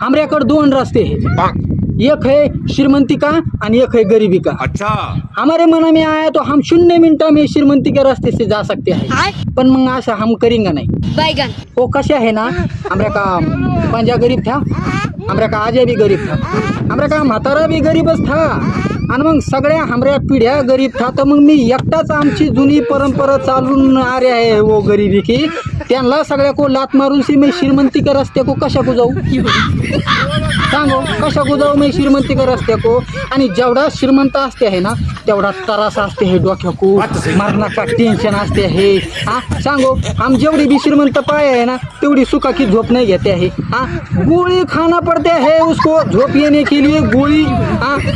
हमऱ्याकडे दोन रस्ते हैं एक है श्रीमंती का आणि एक है गरीबी का अच्छा. हमारे मन में आया तो हम शून्य मिनटों में श्रीमंती के रास्ते से जा सकते हैं. पण मग असं हम करेंगे नहीं. बैगन वो कसे आहे ना? हमरा का पंजा गरीब था? हमरा का आजा भी गरीब था? हमरा का म्हातारा भी गरीबच था? आणि मग सगळ्या हमऱ्या पिढ्या गरीब था तर मग मी एकटाच आमची जुनी परंपरा चालून आरे आहे हो वो गरीबी की त्यांना सगळ्या को लात मारून सी मी श्रीमंती का रस्ते को कशा को जाऊ सांगो कशा को जाऊ मी श्रीमंती का रस्ते को आणि जेवढा श्रीमंत असते आहे ना तेवढा त्रास असते हे डोक्याको. मरणाचा टेन्शन असते हे. हा सांगो आम जेवढी बी श्रीमंत पाय आहे ना तेवढी सुखा की झोप नाही घेते आहे. हा गोळी खाना पड़ते है उसको. झोप येणे के लिए गोली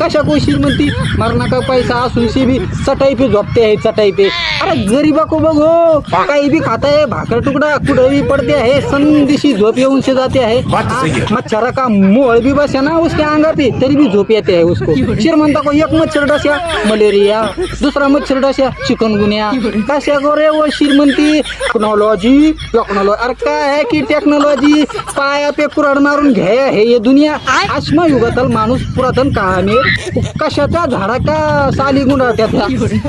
कशा को श्रीमंती मरना का पैसा असून से भी चटाई पे झोपते है चटाई पे. अरे गरीबा को बघो काही भी खाता है भाकर टुकड़ा कुठे भी पड़ते है संदिशी झोप येऊन से जाते है बात तो सही है। मच्छरा का मोल भी बस है ना उसके आंगा पे तरी भी झोप येते है उसको. श्रीमंता को एक मच्छर डसया मलेरिया दूसरा मच्छर डसया चिकनगुनिया कशा को रे वो श्रीमंती टेक्नोलॉजी टेक्नोलॉजी अरे काय आहे की टेक्नॉलॉजी पाया पे कुराड मारून घ्या हे ये दुनिया. आश्मा युगातल माणूस पुरातन काळाने कशाच्या झाडा का साली गुंडाळत्या त्या?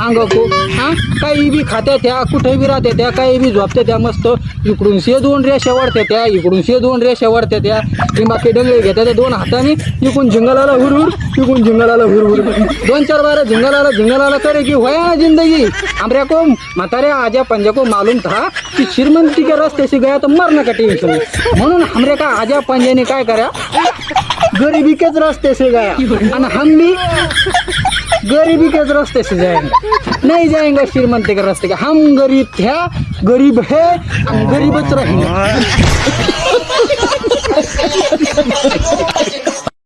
अंगाको हा? काही बी खात्या त्या कुठे बी राहत्या त्या काही बी झोपत्या त्या मस्त. इकडून शे दोन रेषा वाढत्या त्या इकडून शे दोन रेषा वाढत्या त्या. लिंबाके डंगळे घेत्या त्या दोन हाताने इकडून झिंगलाला हुरहुर इकडून झिंगलाला हुरहुर. दोन चार बारा झिंगलाला झिंगलाला करे की होया जिंदगी. आमऱ्या को म्हातारे आजा पंजा को मालूम था की श्रीमंती के रास्ते गया तर मरण का टेन्शन म्हणून हमरे का आजा पंजाने काय करा? गरीबी केच रास्ते से गया आणि हम भी गरीबी के रास्ते से जाएंगे नहीं जाएंगे श्रीमंती के रास्ते का हम गरीब थे गरीब है हम रहेंगे